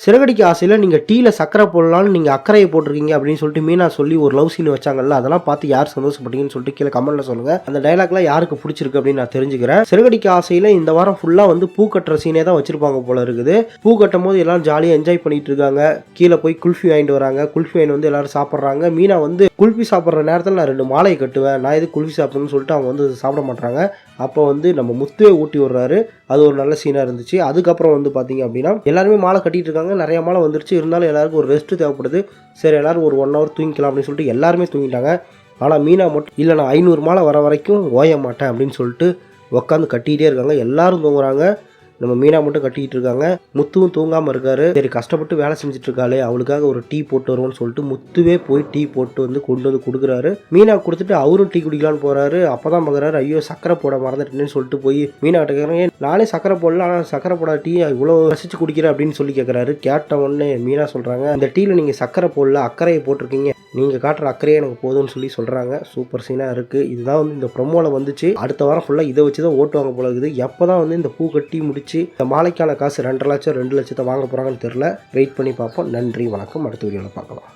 சிறகடிக்கு ஆசையில் நீங்கள் டீயில் சக்கரை போடலான்னு நீங்கள் அக்கறையை போட்டிருக்கீங்க அப்படின்னு சொல்லிட்டு மீனா சொல்லி ஒரு லவ் சீன் வச்சாங்கல்ல அதெல்லாம் பார்த்து யார் சந்தோஷப்பட்டீங்கன்னு சொல்லிட்டு கீழே கமெண்ட்டில் சொல்லுங்கள் அந்த டைலாக்லாம் யாருக்கு பிடிச்சிருக்கு அப்படின்னு நான் தெரிஞ்சுக்கிறேன். சிறகடிக்கு ஆசையில் இந்த வாரம் ஃபுல்லாக வந்து பூ கட்டுற சீனே தான் வச்சிருப்பாங்க போல இருக்குது. பூ கட்டும் போது எல்லாரும் ஜாலியாக என்ஜாய் பண்ணிட்டு இருக்காங்க. கீழே போய் குல்ஃபி வாங்கிட்டு வராங்க. குல்ஃபி வாங்கிட்டு வந்து எல்லாரும் சாப்பிட்றாங்க. மீனா வந்து குல்ஃபி சாப்பிட்ற நேரத்தில் நான் ரெண்டு மாலையை கட்டுவேன். நான் எது குல்ஃபி சாப்பிட்றேன்னு சொல்லிட்டு அவங்க வந்து சாப்பிட மாட்டாங்க அப்போ வந்து நம்ம முத்துவே ஊட்டி விடுறாரு. அது ஒரு நல்ல சீனாக இருந்துச்சு. அதுக்கப்புறம் வந்து பார்த்தீங்க அப்படின்னா எல்லாருமே மாலை கட்டிட்டு இருக்காங்க. நிறைய மாலை வந்துருச்சு. இருந்தாலும் எல்லாருக்கும் ஒரு ரெஸ்ட்டு தேவைப்படுது. சரி எல்லாரும் ஒரு ஒன் ஹவர் தூங்கிக்கலாம் அப்படின்னு சொல்லிட்டு எல்லாருமே தூங்கிட்டாங்க. ஆனால் மீனா மட்டும் இல்லை நான் ஐநூறு மாலை வர வரைக்கும் ஓய மாட்டேன் அப்படின்னு சொல்லிட்டு உட்காந்து கட்டிகிட்டே இருக்காங்க. எல்லாரும் தூங்குறாங்க. நம்ம மீனா மட்டும் கட்டிக்கிட்டு இருக்காங்க முத்துவும் தூங்காமல் இருக்காரு. சரி கஷ்டப்பட்டு வேலை செஞ்சுட்டு இருக்காளே அவளுக்காக ஒரு டீ போட்டு வருவோம்னு சொல்லிட்டு முத்துவே போய் டீ போட்டு வந்து கொண்டு வந்து கொடுக்குறாரு. மீனா கொடுத்துட்டு அவரும் டீ குடிக்கலான்னு போறாரு. அப்பதான் பார்க்குறாரு ஐயோ சக்கரை போட மறந்துட்டேன்னு சொல்லிட்டு போய் மீனா கிட்ட கேட்குறேன் "ஏன் நானே சக்கரை போடல ஆனால் சக்கரை போடாத டீ இவ்வளோ ரசிச்சு குடிக்கிற? அப்படின்னு சொல்லி கேட்குறாரு கேட்ட உடனே மீனா சொல்றாங்க இந்த டீல நீங்க சக்கரை போடல அக்கறையை போட்டிருக்கீங்க. நீங்கள் காட்டுற அக்கறையே எனக்கு போதும்னு சொல்லி சொல்கிறாங்க சூப்பர் சீனாக இருக்குது இதுதான் வந்து இந்த ப்ரொமோவில் வந்துச்சு. அடுத்த வாரம் ஃபுல்லாக இதை வச்சு தான் ஓட்டுவாங்க போல இருக்குது. எப்போ தான் வந்து இந்த பூ கட்டி முடிச்சு இந்த மாலைக்கான காசு ரெண்டரை லட்சம் ரெண்டு லட்சத்தை வாங்க போகிறாங்கன்னு தெரில வெயிட் பண்ணி பார்ப்போம். நன்றி வணக்கம். அடுத்த வீடியோவில் பார்க்கலாம்.